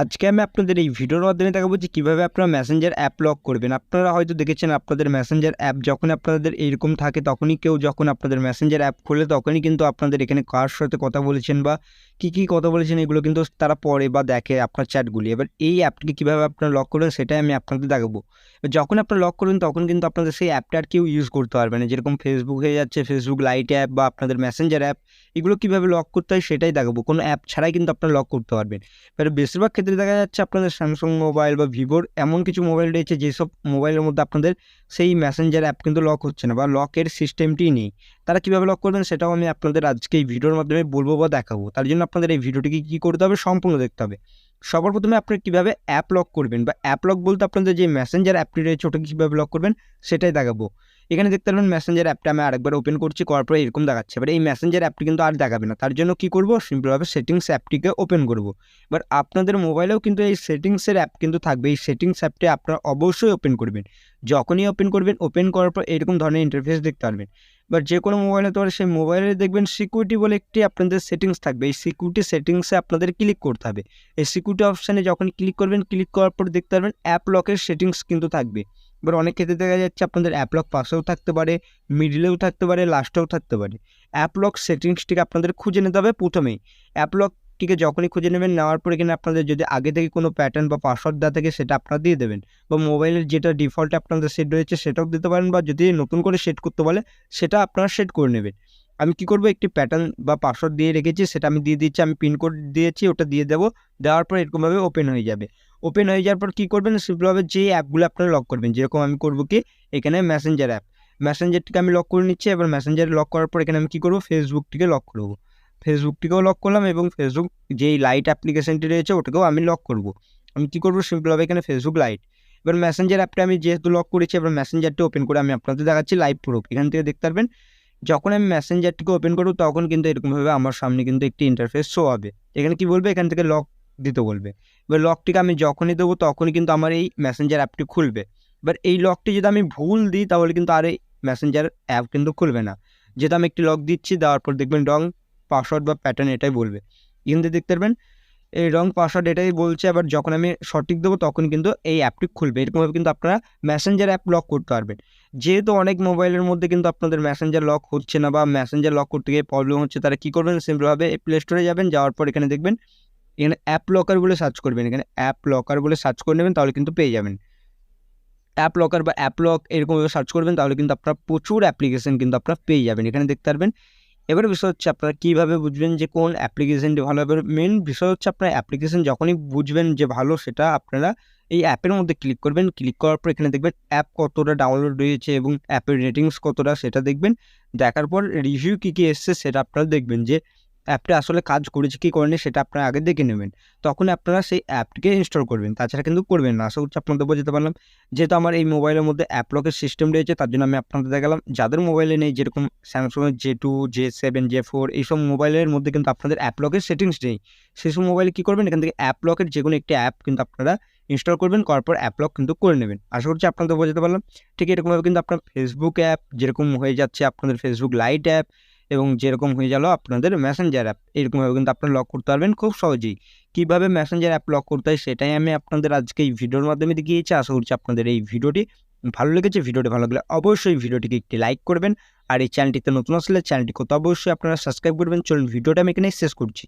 আজকে আমি আপনাদের এই ভিডিওর মাধ্যমে দেখাবো যে কীভাবে আপনারা মেসেঞ্জার অ্যাপ লক করবেন। আপনারা হয়তো দেখেছেন আপনাদের মেসেঞ্জার অ্যাপ যখন আপনাদের এইরকম থাকে তখনই কেউ যখন আপনাদের মেসেঞ্জার অ্যাপ খোলে তখনই কিন্তু আপনাদের এখানে কার সাথে কথা বলেছেন বা কী কী কথা বলেছেন এগুলো কিন্তু তারা পড়ে বা দেখে আপনার চ্যাটগুলি এবার এই অ্যাপটিকে কীভাবে আপনারা লক করবেন সেটাই আমি আপনাদের দেখাবো। যখন আপনারা লক করবেন তখন কিন্তু আপনাদের সেই অ্যাপটা আর কেউ ইউজ করতে পারবে না। যেরকম ফেসবুক হয়ে যাচ্ছে ফেসবুক লাইট অ্যাপ বা আপনাদের মেসেঞ্জার অ্যাপ এগুলো কীভাবে লক করতে হয় সেটাই দেখাবো। কোনো অ্যাপ ছাড়াই কিন্তু আপনারা লক করতে পারবেন। এবার বেশিরভাগ ক্ষেত্রে দেখা যাচ্ছে আপনাদের স্যামসাং মোবাইল বা ভিভোর এমন কিছু মোবাইল রয়েছে যেসব মোবাইলের মধ্যে আপনাদের সেই মেসেঞ্জার অ্যাপ কিন্তু লক হচ্ছে না বা লকের সিস্টেমটি নেই। তারা কীভাবে লক করবেন সেটাও আমি আপনাদের আজকে এই ভিডিওর মাধ্যমে বলব বা দেখাবো। তার জন্য আপনাদের এই ভিডিওটিকে কী করতে হবে সম্পূর্ণ দেখতে হবে। সবার প্রথমে আপনি কীভাবে অ্যাপ লক করবেন বা অ্যাপ লক বলতে আপনাদের যে মেসেঞ্জার অ্যাপটি রয়েছে ওটাকে কীভাবে লক করবেন সেটাই দেখাবো। এখানে দেখতে পারবেন মেসেঞ্জার অ্যাপটা আমি আরেকবার ওপেন করছি, করার পরে এরকম দেখাচ্ছে। এবার এই মেসেঞ্জার অ্যাপটি কিন্তু আর দেখাবে না। তার জন্য কী করব? সিম্পলভাবে সেটিংস অ্যাপটিকে ওপেন করব। এবার আপনাদের মোবাইলেও কিন্তু এই সেটিংসের অ্যাপ কিন্তু থাকবে। এই সেটিংস অ্যাপটি আপনারা অবশ্যই ওপেন করবেন। যখনই ওপেন করবেন ওপেন করার পর এরকম ধরনের ইন্টারফেস দেখতে পারবেন। বা যে কোনো মোবাইল হতে পারে সেই মোবাইলে দেখবেন সিকিউরিটি বলে একটি আপনাদের সেটিংস থাকবে। এই সিকিউরিটি সেটিংসে আপনাদের ক্লিক করতে হবে। এই সিকিউরিটি অপশানে যখন ক্লিক করবেন ক্লিক করার পর দেখতে পারবেন অ্যাপ লকের সেটিংস কিন্তু থাকবে। এবার অনেক ক্ষেত্রে দেখা যাচ্ছে আপনাদের অ্যাপ লক পাশেও থাকতে পারে মিডিলেও থাকতে পারে লাস্টেও থাকতে পারে। অ্যাপলক সেটিংসটিকে আপনাদের খুঁজে নিতে হবে প্রথমেই। অ্যাপ লকটিকে যখনই খুঁজে নেবেন, নেওয়ার পরে কিনা আপনাদের যদি আগে থেকে কোনো প্যাটার্ন বা পাসওয়ার্ড দেওয়া থাকে সেটা আপনারা দিয়ে দেবেন বা মোবাইলের যেটা ডিফল্ট আপনাদের সেট রয়েছে সেটাও দিতে পারেন বা যদি নতুন করে সেট করতে বলে সেটা আপনারা সেট করে নেবেন। আমি কি করব? একটি প্যাটার্ন বা পাসওয়ার্ড দিয়ে রেখেছি, সেটা আমি দিয়ে দিচ্ছি, আমি পিনকোড দিয়েছি, ওটা দিয়ে দেবো, দেওয়ার পর এরকমভাবে ওপেন হয়ে যাবে। ওপেন হয়ে যাওয়ার পর কী করবেন? সিম্পলভাবে যে অ্যাপগুলো আপনারা লক করবেন। যেরকম আমি করব কি? এখানে মেসেঞ্জার অ্যাপ মেসেঞ্জারটিকে আমি লক করে নিচ্ছি, এবার মেসেঞ্জারে লক করার পর এখানে আমি কী করব? ফেসবুকটিকে লক করব ফেসবুকটিকেও লক করলাম এবং ফেসবুক যেই লাইট অ্যাপ্লিকেশনটি রয়েছে, ওটাকেও আমি লক করব আমি কী করব? সিম্পলভাবে এখানে ফেসবুক লাইট এবার মেসেঞ্জার অ্যাপটা আমি যেহেতু লক করেছি, এবার মেসেঞ্জারটি ওপেন করে আমি আপনাদের দেখাচ্ছি লাইভ প্রুফ এখান থেকে দেখতে পারবেন, যখন আমি মেসেঞ্জারটিকে ওপেন করব, তখন কিন্তু এরকমভাবে আমার সামনে কিন্তু একটি ইন্টারফেস শো হবে। এখানে কি বলবে? এখান থেকে লক দিতে বলবে। এবার লকটিকে আমি যখনই দেবো তখনই কিন্তু আমার এই মেসেঞ্জার অ্যাপটি খুলবে। এবার এই লকটি যদি আমি ভুল দিই তাহলে কিন্তু আর এই মেসেঞ্জার অ্যাপ কিন্তু খুলবে না। যেহেতু আমি একটি লক দিচ্ছি, দেওয়ার পর দেখবেন রং পাসওয়ার্ড বা প্যাটার্ন এটাই বলবে। থেকে দেখতে পারবেন, এই রং পাসওয়ার্ড এটাই বলছে, আবার যখন আমি সঠিক দেবো তখন কিন্তু এই অ্যাপটি খুলবে। এরকমভাবে কিন্তু আপনারা মেসেঞ্জার অ্যাপ লক করতে পারবেন। যেহেতু অনেক মোবাইলের মধ্যে কিন্তু আপনাদের মেসেঞ্জার লক হচ্ছে না বা মেসেঞ্জার লক করতে গিয়ে প্রবলেম হচ্ছে, তারা কী করবেন? সিম্পলভাবে প্লে স্টোরে যাবেন, যাওয়ার পর এখানে দেখবেন এখানে অ্যাপ লকার বলে সার্চ করবেন। এখানে অ্যাপ লকার বলে সার্চ করে নেবেন, তাহলে কিন্তু পেয়ে যাবেন। অ্যাপ লকার বা অ্যাপ লক এরকমভাবে সার্চ করবেন, তাহলে কিন্তু আপনারা প্রচুর অ্যাপ্লিকেশন কিন্তু আপনারা পেয়ে যাবেন। এখানে দেখতে পারবেন, এবারে বিষয় হচ্ছে আপনারা কীভাবে বুঝবেন যে কোন অ্যাপ্লিকেশনটি ভালো হবে? মেন বিষয় হচ্ছে আপনার অ্যাপ্লিকেশন যখনই বুঝবেন যে ভালো, সেটা আপনারা এই অ্যাপের মধ্যে ক্লিক করবেন। ক্লিক করার পর এখানে দেখবেন অ্যাপ কতটা ডাউনলোড রয়েছে এবং অ্যাপের রেটিংস কতটা, সেটা দেখবেন। দেখার পর রিভিউ কী কী এসছে, সেটা আপনারা দেখবেন যে অ্যাপটা আসলে কাজ করেছে, কি করেনি সেটা আপনারা আগে দেখে নেবেন। তখন আপনারা সেই অ্যাপটিকে ইনস্টল করবেন। তাছাড়া কিন্তু করবেন না। আশা করছি আপনাদের বোঝাতে পারলাম। যেহেতু আমার এই মোবাইলের মধ্যে অ্যাপ লকের সিস্টেম রয়েছে, তার জন্য আমি আপনাদের দেখালাম। যাদের মোবাইলে নেই, যেরকম স্যামসংয়ের J two J seven J four এইসব মোবাইলের মধ্যে কিন্তু আপনাদের অ্যাপ লকের সেটিংস নেই। সেসব মোবাইলে কী করবেন? এখান থেকে অ্যাপ লকের যে কোনো একটি অ্যাপ কিন্তু আপনারা ইনস্টল করবেন, করার পর অ্যাপ লক কিন্তু করে নেবেন। আশা করছি আপনাদের বোঝাতে পারলাম। ঠিক এরকমভাবে কিন্তু আপনার ফেসবুক অ্যাপ যেরকম হয়ে যাচ্ছে, আপনাদের ফেসবুক লাইট অ্যাপ এবং যেরকম হয়ে গেল আপনাদের ম্যাসেঞ্জার অ্যাপ এরকমভাবে কিন্তু আপনারা লক করতে পারবেন খুব সহজেই। কীভাবে ম্যাসেঞ্জার অ্যাপ লক করতে হয় সেটাই আমি আপনাদের আজকে এই ভিডিওর মাধ্যমে দেখিয়েছি। আশা করছি আপনাদের এই ভিডিওটি ভালো লেগেছে। ভিডিওটি ভালো লাগলে অবশ্যই ভিডিওটিকে একটি লাইক করবেন। আর এই চ্যানেলটিতে নতুন আসলে চ্যানেলটি কত অবশ্যই আপনারা সাবস্ক্রাইব করবেন। চলুন ভিডিওটা আমি এখানে শেষ করছি।